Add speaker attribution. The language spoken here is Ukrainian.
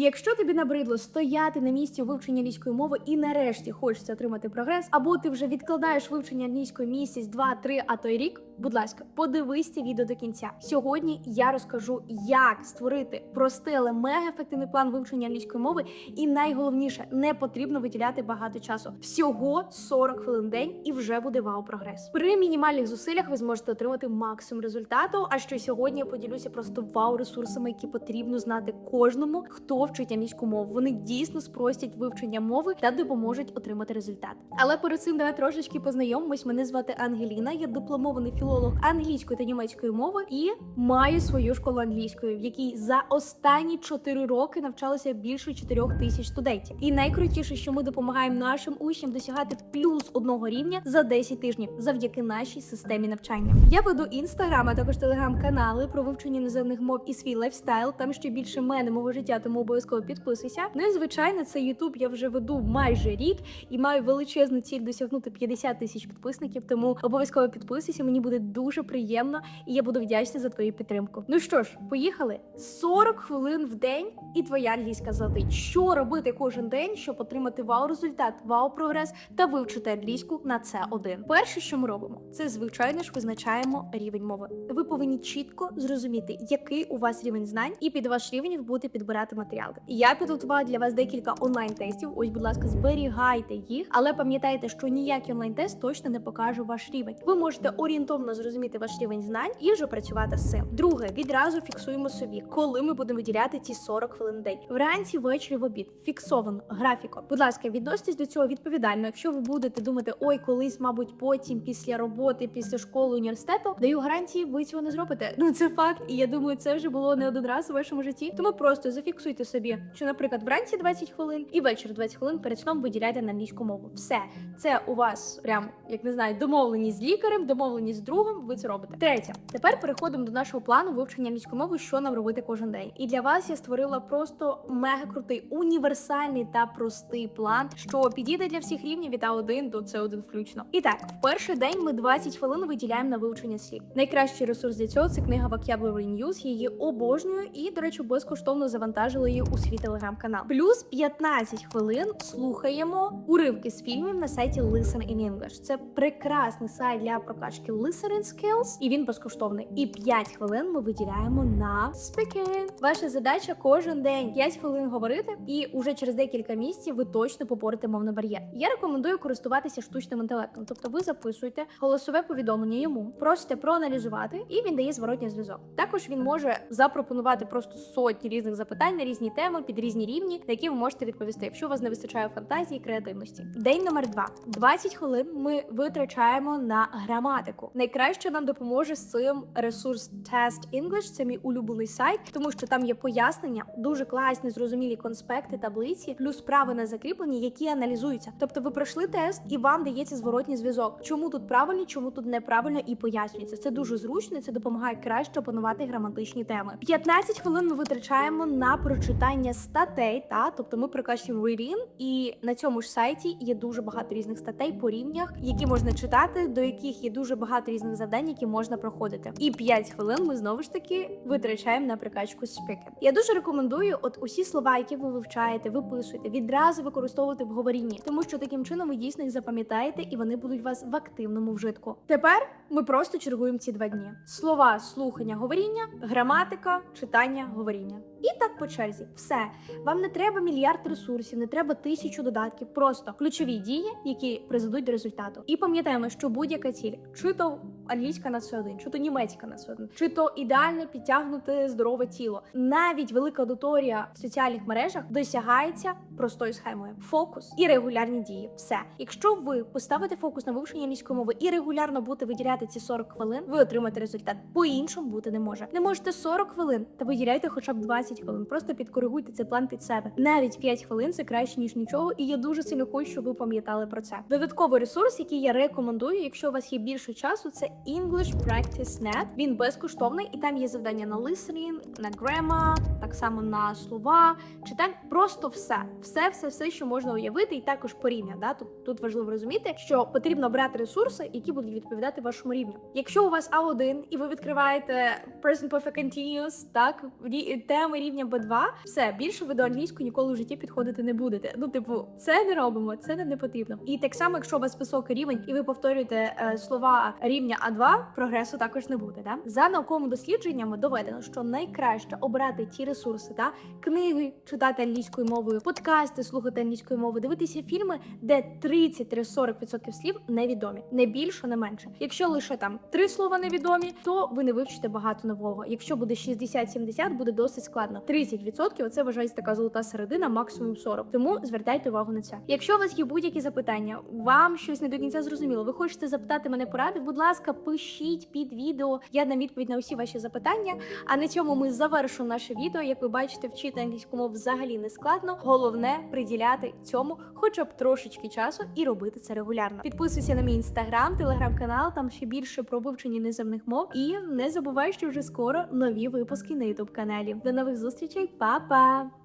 Speaker 1: І якщо тобі набридло стояти на місці у вивченні англійської мови і нарешті хочеться отримати прогрес, або ти вже відкладаєш вивчення англійської місяць, два, три, а то й рік. Будь ласка, подивись це відео до кінця. Сьогодні я розкажу, як створити простий, але мега ефективний план вивчення англійської мови. І найголовніше, не потрібно виділяти багато часу. Всього 40 хвилин в день, і вже буде вау прогрес. При мінімальних зусиллях ви зможете отримати максимум результату. А що сьогодні я поділюся просто вау ресурсами, які потрібно знати кожному, хто вчить англійську мову. Вони дійсно спростять вивчення мови та допоможуть отримати результат. Але перед цим давай трошечки познайомимось. Мене звати Ангеліна. Я дипломований філолог англійської та німецької мови і маю свою школу англійської, в якій за останні 4 роки навчалося більше 4 тисяч студентів. І найкрутіше, що ми допомагаємо нашим учням досягати плюс одного рівня за 10 тижнів завдяки нашій системі навчання. Я веду інстаграм, а також телеграм-канали про вивчення іноземних мов і свій лайфстайл. Там ще більше мене, мого життя, тому обов'язково підписуйся. Ну і звичайно, це Ютуб я вже веду майже рік і маю величезну ціль досягнути 50 тисяч підписників. Тому обов'язково підписуйся. Мені буде дуже приємно, і я буду вдячна за твою підтримку. Ну що ж, поїхали 40 хвилин в день, і твоя англійська злетить. Що робити кожен день, щоб отримати вау результат, вау прогрес та вивчити англійську на це один. Перше, що ми робимо, це звичайно ж визначаємо рівень мови. Ви повинні чітко зрозуміти, який у вас рівень знань, і під ваш рівень будете підбирати матеріали. Я підготувала для вас декілька онлайн-тестів. Ось, будь ласка, зберігайте їх, але пам'ятайте, що ніякий онлайн-тест точно не покаже ваш рівень. Ви можете орієнтовно зрозуміти ваш рівень знань і вже працювати з цим. Друге, відразу фіксуємо собі, коли ми будемо виділяти ці 40 хвилин в день. Вранці, ввечері, в обід. Фіксовано графіком. Будь ласка, відноситесь до цього відповідально. Якщо ви будете думати, ой, колись, мабуть, потім, після роботи, після школи, університету, даю гарантії, ви цього не зробите. Ну це факт, і я думаю, це вже було не один раз у вашому житті. Тому просто зафіксуйте собі, що, наприклад, вранці 20 хвилин і ввечері 20 хвилин перед сном виділяйте на англійську мову. Все це у вас прям як не знаю, домовленість з лікарем, домовленість з другом. Ви це робите. Третє, тепер переходимо до нашого плану вивчення англійської мови, що нам робити кожен день. І для вас я створила просто мега крутий, універсальний та простий план, що підійде для всіх рівнів від А1 до С1 включно. І так, в перший день ми 20 хвилин виділяємо на вивчення слів. Найкращий ресурс для цього це книга Vocabulary News. Її обожнюю і, до речі, безкоштовно завантажила її у свій телеграм-канал. Плюс 15 хвилин слухаємо уривки з фільмів на сайті Listen in English. Це прекрасний сайт для прокачки listening skills, і він безкоштовний. І 5 хвилин ми виділяємо на speaking. Ваша задача кожен день 5 хвилин говорити, і уже через декілька місяців ви точно поборете мовний бар'єр. Я рекомендую користуватися штучним інтелектом. Тобто ви записуєте голосове повідомлення йому, просите проаналізувати, і він дає зворотній зв'язок. Також він може запропонувати просто сотні різних запитань на різні теми під різні рівні, на які ви можете відповісти, якщо у вас не вистачає фантазії і креативності. День номер два: 20 хвилин ми витрачаємо на граматику. Найкраще нам допоможе з цим ресурс Test English. Це мій улюблений сайт, тому що там є пояснення, дуже класні, зрозумілі конспекти, таблиці, плюс справи на закріплені, які аналізуються. Тобто, ви пройшли тест і вам дається зворотній зв'язок. Чому тут правильно, чому тут неправильно, і пояснюється. Це дуже зручно. Це допомагає краще опанувати граматичні теми. 15 хвилин ми витрачаємо на прочитання статей. Та тобто ми прокачуємо reading, і на цьому ж сайті є дуже багато різних статей по рівнях, які можна читати, до яких є дуже багато різних завдань, які можна проходити. І 5 хвилин ми знову ж таки витрачаємо на прокачку speaking. Я дуже рекомендую, от усі слова, які ви вивчаєте, виписуєте, відразу використовувати в говорінні, тому що таким чином ви дійсно їх запам'ятаєте і вони будуть у вас в активному вжитку. Тепер ми просто чергуємо ці два дні: слова, слухання, говоріння, граматика, читання, говоріння. І так по черзі, все вам не треба мільярд ресурсів, не треба тисячу додатків. Просто ключові дії, які призведуть до результату. І пам'ятаємо, що будь-яка ціль, чи то англійська на С1, чи то німецька на С1, чи то ідеальне підтягнуте здорове тіло. Навіть велика аудиторія в соціальних мережах досягається простою схемою: фокус і регулярні дії. Все, якщо ви поставите фокус на вивчення англійської мови і регулярно будете виділяти ці 40 хвилин, ви отримаєте результат. По іншому бути не може. Не можете 40 хвилин, та виділяйте хоча б 20 хвилин. Просто підкоригуйте цей план під себе. Навіть 5 хвилин це краще ніж нічого, і я дуже сильно хочу, щоб ви пам'ятали про це. Додатковий ресурс, який я рекомендую, якщо у вас є більше часу, це English Practice Net. Він безкоштовний і там є завдання на listening, на grammar, так само на слова, читань. Просто все, все, все, все, що можна уявити, і також порівня. Да? Тут, тут важливо розуміти, що потрібно брати ресурси, які будуть відповідати вашому рівню. Якщо у вас А1 і ви відкриваєте Present Perfect Continuous, так теми рівня B2, все більше ви до англійської ніколи в житті підходити не будете. Ну, типу, це не робимо, це нам не потрібно. І так само, якщо у вас високий рівень, і ви повторюєте е, слова рівня А2, прогресу також не буде. Да? За науковими дослідженнями доведено, що найкраще обрати ті ресурси, та книги читати англійською мовою, подкасти слухати англійською мовою, дивитися фільми, де 30-40% слів невідомі, не більше, не менше. Якщо лише там три слова невідомі, то ви не вивчите багато нового. Якщо буде 60-70, буде досить складно. 30% це вважається така золота середина, максимум 40. Тому звертайте увагу на це. Якщо у вас є будь-які запитання, вам щось не до кінця зрозуміло, ви хочете запитати мене поради, будь ласка, пишіть під відео. Я дам відповідь на усі ваші запитання. А на цьому ми завершимо наше відео. Як ви бачите, вчити англійську мову взагалі не складно. Головне приділяти цьому хоча б трошечки часу і робити це регулярно. Підписуйся на мій інстаграм, телеграм-канал, там ще більше про вивчення іноземних мов. І не забувай, що вже скоро нові випуски на ютуб каналі. До нових зустрічей, па-па!